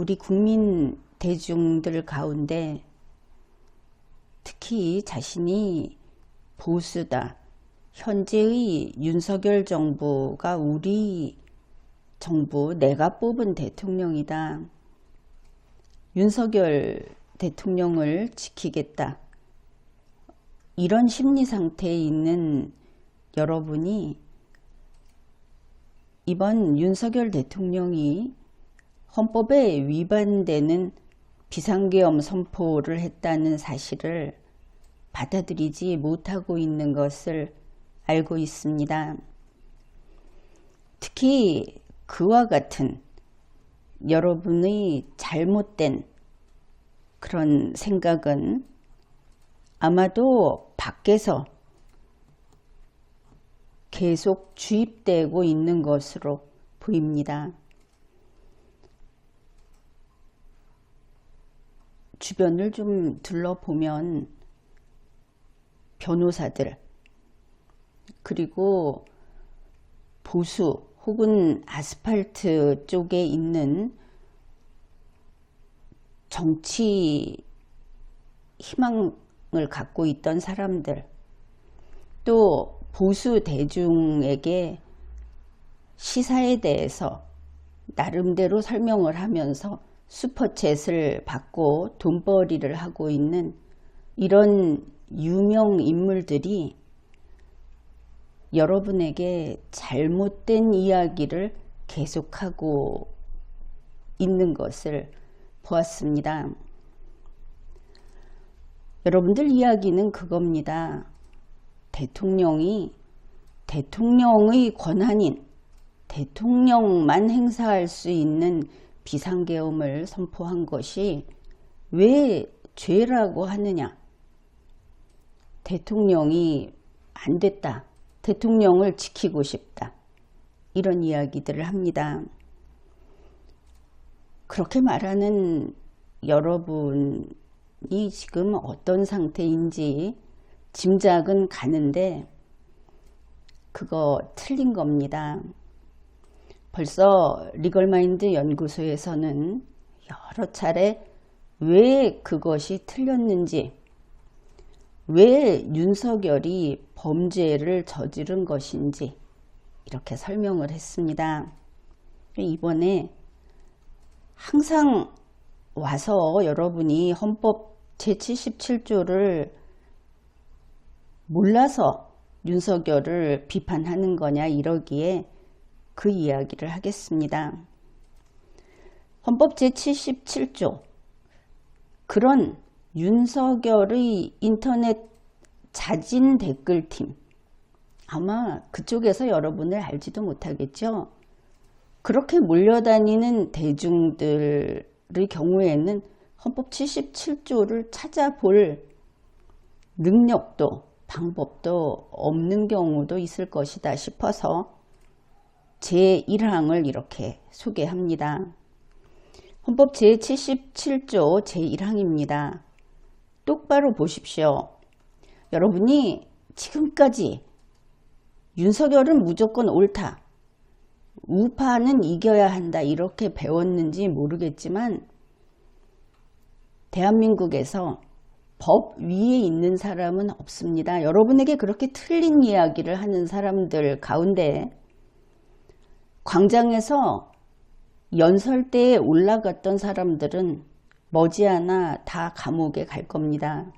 우리 국민 대중들 가운데 특히 자신이 보수다. 현재의 윤석열 정부가 우리 정부 내가 뽑은 대통령이다. 윤석열 대통령을 지키겠다. 이런 심리 상태에 있는 여러분이 이번 윤석열 대통령이 헌법에 위반되는 비상계엄 선포를 했다는 사실을 받아들이지 못하고 있는 것을 알고 있습니다. 특히 그와 같은 여러분의 잘못된 그런 생각은 아마도 밖에서 계속 주입되고 있는 것으로 보입니다. 주변을 좀 둘러보면 변호사들, 그리고 보수 혹은 아스팔트 쪽에 있는 정치 희망을 갖고 있던 사람들, 또 보수 대중에게 시사에 대해서 나름대로 설명을 하면서 슈퍼챗을 받고 돈벌이를 하고 있는 이런 유명 인물들이 여러분에게 잘못된 이야기를 계속하고 있는 것을 보았습니다. 여러분들 이야기는 그겁니다. 대통령이 대통령의 권한인 대통령만 행사할 수 있는 비상계엄을 선포한 것이 왜 죄라고 하느냐? 대통령이 안 됐다. 대통령을 지키고 싶다. 이런 이야기들을 합니다. 그렇게 말하는 여러분이 지금 어떤 상태인지 짐작은 가는데 그거 틀린 겁니다. 벌써 리걸마인드 연구소에서는 여러 차례 왜 그것이 틀렸는지 왜 윤석열이 범죄를 저지른 것인지 이렇게 설명을 했습니다. 이번에 항상 와서 여러분이 헌법 제77조를 몰라서 윤석열을 비판하는 거냐 이러기에 그 이야기를 하겠습니다. 헌법 제77조 그런 윤석열의 인터넷 자진 댓글팀 아마 그쪽에서 여러분을 알지도 못하겠죠. 그렇게 몰려다니는 대중들의 경우에는 헌법 77조를 찾아볼 능력도 방법도 없는 경우도 있을 것이다 싶어서 제1항을 이렇게 소개합니다. 헌법 제77조 제1항입니다. 똑바로 보십시오. 여러분이 지금까지 윤석열은 무조건 옳다. 우파는 이겨야 한다. 이렇게 배웠는지 모르겠지만 대한민국에서 법 위에 있는 사람은 없습니다. 여러분에게 그렇게 틀린 이야기를 하는 사람들 가운데 광장에서 연설대에 올라갔던 사람들은 머지않아 다 감옥에 갈 겁니다.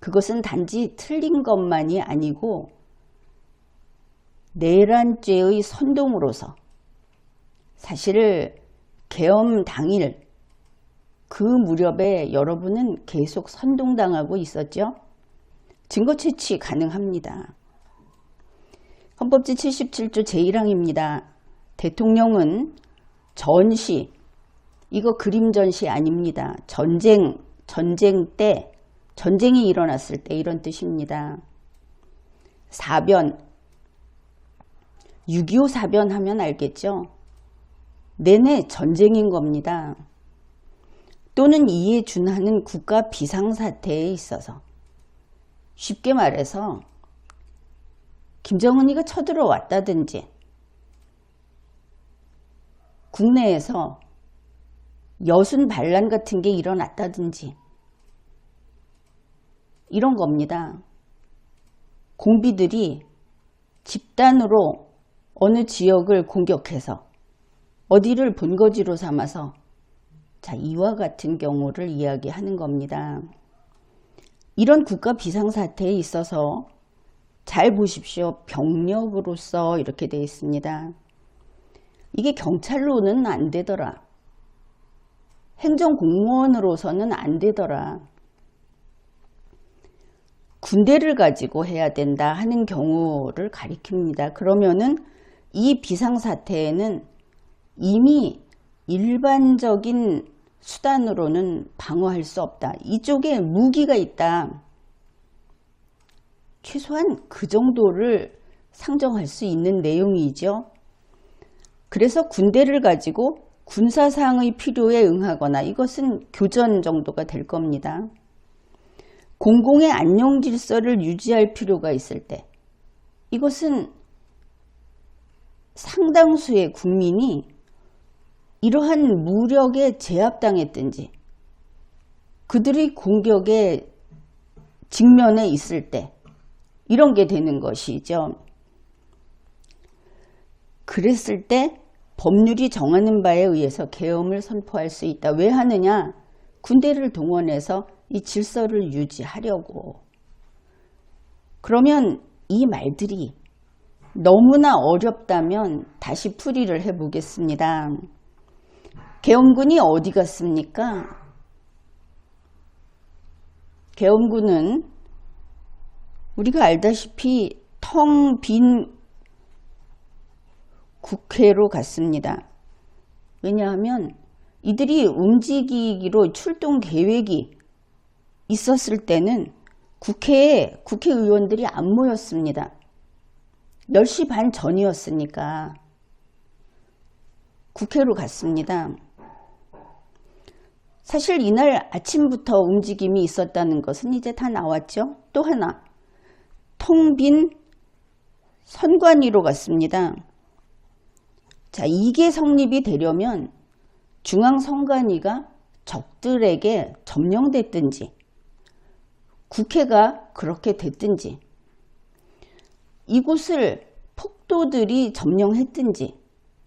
그것은 단지 틀린 것만이 아니고 내란죄의 선동으로서 사실 계엄 당일 그 무렵에 여러분은 계속 선동당하고 있었죠. 증거 채취 가능합니다. 헌법제 77조 제1항입니다. 대통령은 전시, 이거 그림 전시 아닙니다. 전쟁, 전쟁 때, 전쟁이 일어났을 때 이런 뜻입니다. 사변, 6.25 사변 하면 알겠죠? 내내 전쟁인 겁니다. 또는 이에 준하는 국가 비상사태에 있어서 쉽게 말해서 김정은이가 쳐들어왔다든지 국내에서 여순 반란 같은 게 일어났다든지 이런 겁니다. 공비들이 집단으로 어느 지역을 공격해서 어디를 본거지로 삼아서 자 이와 같은 경우를 이야기하는 겁니다. 이런 국가 비상사태에 있어서 잘 보십시오. 병력으로서 이렇게 되어 있습니다. 이게 경찰로는 안 되더라. 행정공무원으로서는 안 되더라. 군대를 가지고 해야 된다 하는 경우를 가리킵니다. 그러면은 이 비상사태에는 이미 일반적인 수단으로는 방어할 수 없다. 이쪽에 무기가 있다. 최소한 그 정도를 상정할 수 있는 내용이죠. 그래서 군대를 가지고 군사상의 필요에 응하거나 이것은 교전 정도가 될 겁니다. 공공의 안녕 질서를 유지할 필요가 있을 때 이것은 상당수의 국민이 이러한 무력에 제압당했든지 그들의 공격에 직면해 있을 때 이런 게 되는 것이죠. 그랬을 때 법률이 정하는 바에 의해서 계엄을 선포할 수 있다. 왜 하느냐? 군대를 동원해서 이 질서를 유지하려고. 그러면 이 말들이 너무나 어렵다면 다시 풀이를 해보겠습니다. 계엄군이 어디 갔습니까? 계엄군은 우리가 알다시피 텅 빈 국회로 갔습니다. 왜냐하면 이들이 움직이기로 출동 계획이 있었을 때는 국회에 국회의원들이 안 모였습니다. 10시 반 전이었으니까 국회로 갔습니다. 사실 이날 아침부터 움직임이 있었다는 것은 이제 다 나왔죠. 또 하나 텅빈 선관위로 갔습니다. 자, 이게 성립이 되려면 중앙선관위가 적들에게 점령됐든지 국회가 그렇게 됐든지 이곳을 폭도들이 점령했든지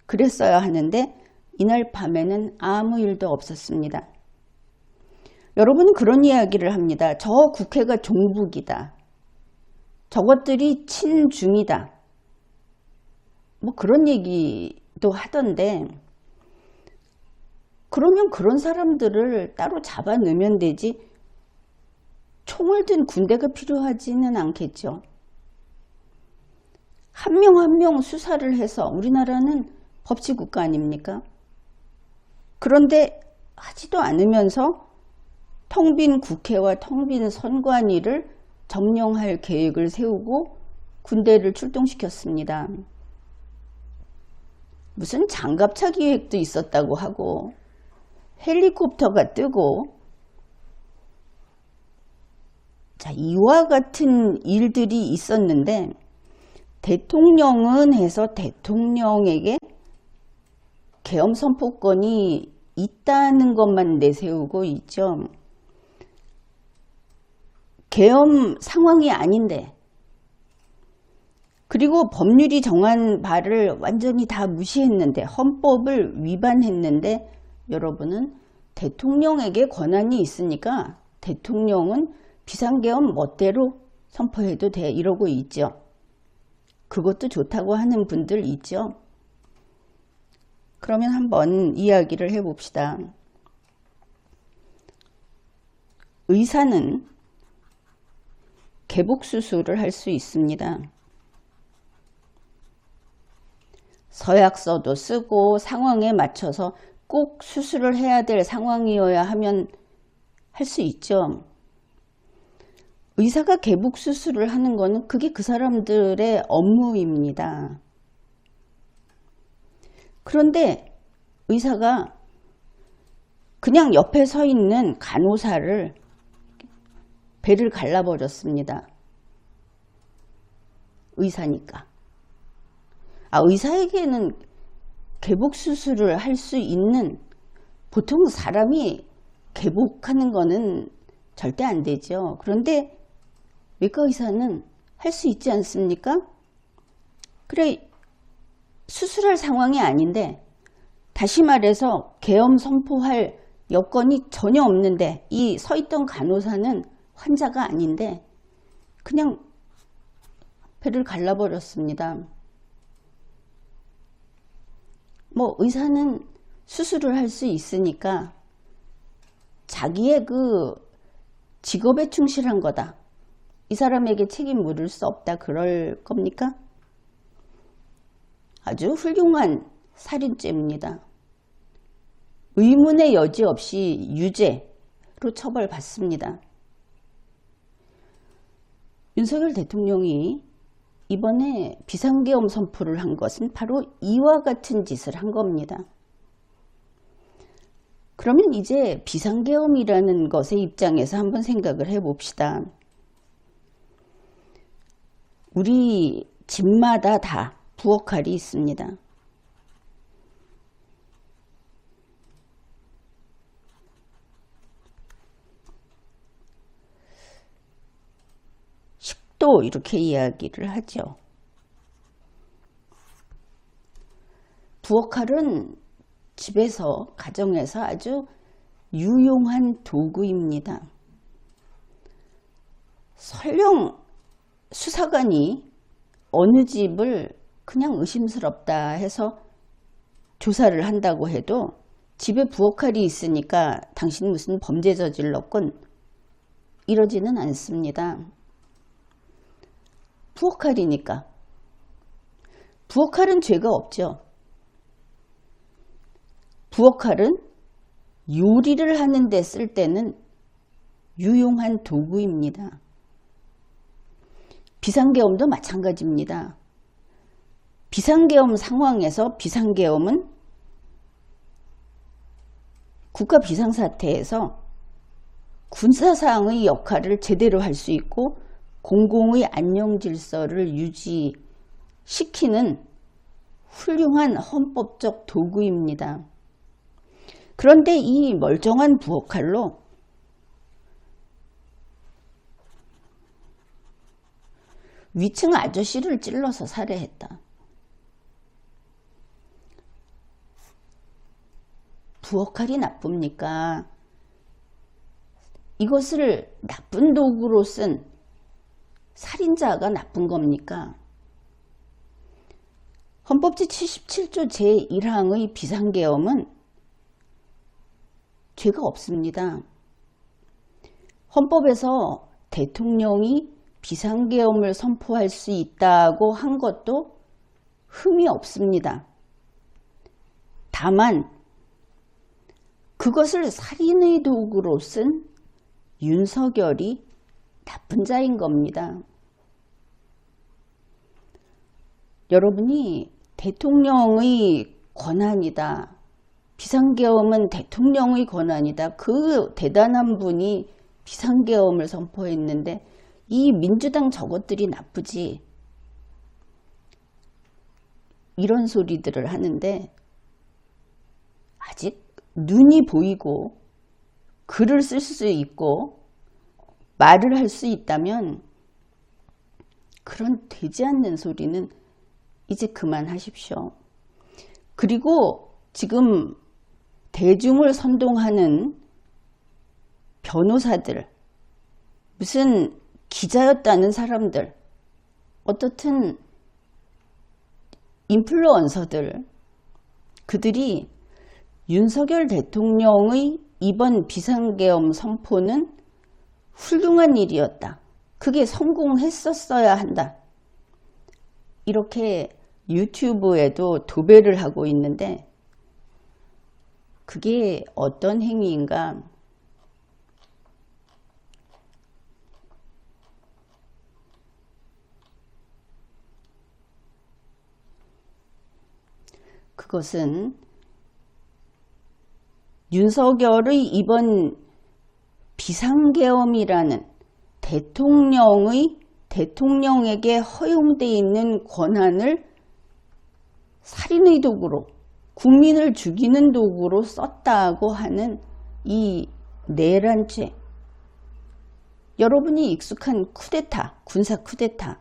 그랬어야 하는데 이날 밤에는 아무 일도 없었습니다. 여러분은 그런 이야기를 합니다. 저 국회가 종북이다. 저것들이 친중이다. 뭐 그런 얘기도 하던데 그러면 그런 사람들을 따로 잡아 넣으면 되지 총을 든 군대가 필요하지는 않겠죠. 한 명 한 명 수사를 해서 우리나라는 법치국가 아닙니까? 그런데 하지도 않으면서 텅 빈 국회와 텅 빈 선관위를 점령할 계획을 세우고 군대를 출동시켰습니다. 무슨 장갑차 기획도 있었다고 하고 헬리콥터가 뜨고 자 이와 같은 일들이 있었는데 대통령은 해서 대통령에게 계엄 선포권이 있다는 것만 내세우고 있죠. 계엄 상황이 아닌데 그리고 법률이 정한 바를 완전히 다 무시했는데 헌법을 위반했는데 여러분은 대통령에게 권한이 있으니까 대통령은 비상계엄 멋대로 선포해도 돼 이러고 있죠. 그것도 좋다고 하는 분들 있죠. 그러면 한번 이야기를 해봅시다. 의사는 개복 수술을 할 수 있습니다. 서약서도 쓰고 상황에 맞춰서 꼭 수술을 해야 될 상황이어야 하면 할 수 있죠. 의사가 개복 수술을 하는 것은 그게 그 사람들의 업무입니다. 그런데 의사가 그냥 옆에 서 있는 간호사를 배를 갈라버렸습니다. 의사니까. 아, 의사에게는 개복 수술을 할 수 있는 보통 사람이 개복하는 거는 절대 안 되죠. 그런데 외과 의사는 할 수 있지 않습니까? 그래, 수술할 상황이 아닌데, 다시 말해서 계엄 선포할 여건이 전혀 없는데, 이 서 있던 간호사는 환자가 아닌데, 그냥 배를 갈라버렸습니다. 뭐, 의사는 수술을 할 수 있으니까, 자기의 그 직업에 충실한 거다. 이 사람에게 책임 물을 수 없다. 그럴 겁니까? 아주 훌륭한 살인죄입니다. 의문의 여지 없이 유죄로 처벌받습니다. 윤석열 대통령이 이번에 비상계엄 선포를 한 것은 바로 이와 같은 짓을 한 겁니다. 그러면 이제 비상계엄이라는 것의 입장에서 한번 생각을 해봅시다. 우리 집마다 다 부엌칼이 있습니다. 이렇게 이야기를 하죠. 부엌칼은 집에서 가정에서 아주 유용한 도구입니다. 설령 수사관이 어느 집을 그냥 의심스럽다 해서 조사를 한다고 해도 집에 부엌칼이 있으니까 당신 무슨 범죄 저질렀군 이러지는 않습니다. 부엌칼이니까 부엌칼은 죄가 없죠. 부엌칼은 요리를 하는데 쓸 때는 유용한 도구입니다. 비상계엄도 마찬가지입니다. 비상계엄 상황에서 비상계엄은 국가 비상사태에서 군사상의 역할을 제대로 할 수 있고 공공의 안녕 질서를 유지시키는 훌륭한 헌법적 도구입니다. 그런데 이 멀쩡한 부엌칼로 위층 아저씨를 찔러서 살해했다. 부엌칼이 나쁩니까? 이것을 나쁜 도구로 쓴 살인자가 나쁜 겁니까? 헌법제 77조 제1항의 비상계엄은 죄가 없습니다. 헌법에서 대통령이 비상계엄을 선포할 수 있다고 한 것도 흠이 없습니다. 다만 그것을 살인의 도구로 쓴 윤석열이 나쁜 자인 겁니다. 여러분이 대통령의 권한이다. 비상계엄은 대통령의 권한이다. 그 대단한 분이 비상계엄을 선포했는데 이 민주당 저것들이 나쁘지. 이런 소리들을 하는데 아직 눈이 보이고 글을 쓸 수 있고 말을 할 수 있다면 그런 되지 않는 소리는 이제 그만하십시오. 그리고 지금 대중을 선동하는 변호사들, 무슨 기자였다는 사람들, 어떻든 인플루언서들, 그들이 윤석열 대통령의 이번 비상계엄 선포는 훌륭한 일이었다. 그게 성공했었어야 한다. 이렇게 유튜브에도 도배를 하고 있는데 그게 어떤 행위인가? 그것은 윤석열의 이번 비상계엄이라는 대통령의 대통령에게 허용되어 있는 권한을 살인의 도구로 국민을 죽이는 도구로 썼다고 하는 이 내란 죄. 여러분이 익숙한 쿠데타, 군사 쿠데타.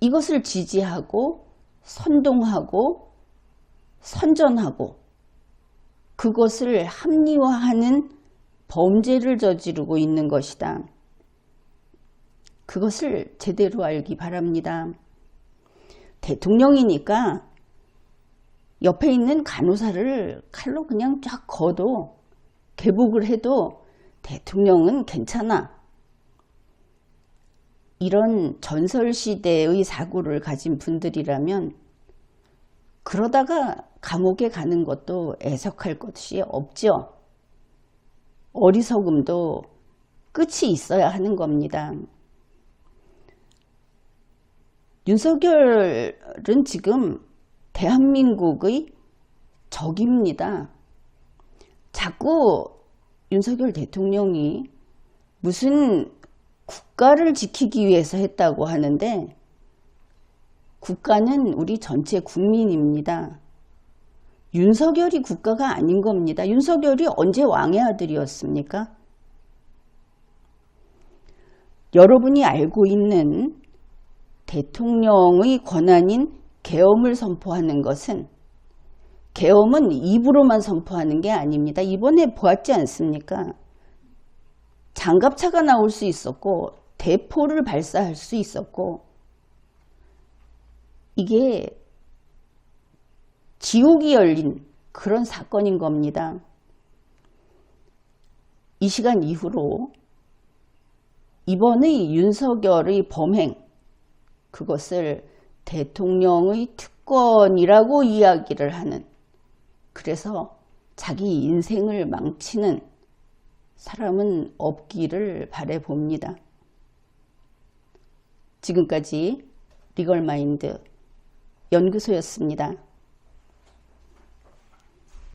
이것을 지지하고 선동하고 선전하고 그것을 합리화하는 범죄를 저지르고 있는 것이다. 그것을 제대로 알기 바랍니다. 대통령이니까 옆에 있는 간호사를 칼로 그냥 쫙 거도 개복을 해도 대통령은 괜찮아. 이런 전설시대의 사고를 가진 분들이라면 그러다가 감옥에 가는 것도 애석할 것이 없죠. 어리석음도 끝이 있어야 하는 겁니다. 윤석열은 지금 대한민국의 적입니다. 자꾸 윤석열 대통령이 무슨 국가를 지키기 위해서 했다고 하는데 국가는 우리 전체 국민입니다. 윤석열이 국가가 아닌 겁니다. 윤석열이 언제 왕의 아들이었습니까? 여러분이 알고 있는 대통령의 권한인 계엄을 선포하는 것은 계엄은 입으로만 선포하는 게 아닙니다. 이번에 보았지 않습니까? 장갑차가 나올 수 있었고 대포를 발사할 수 있었고 이게 지옥이 열린 그런 사건인 겁니다. 이 시간 이후로 이번의 윤석열의 범행 그것을 대통령의 특권이라고 이야기를 하는 그래서 자기 인생을 망치는 사람은 없기를 바래봅니다. 지금까지 리걸마인드 연구소였습니다.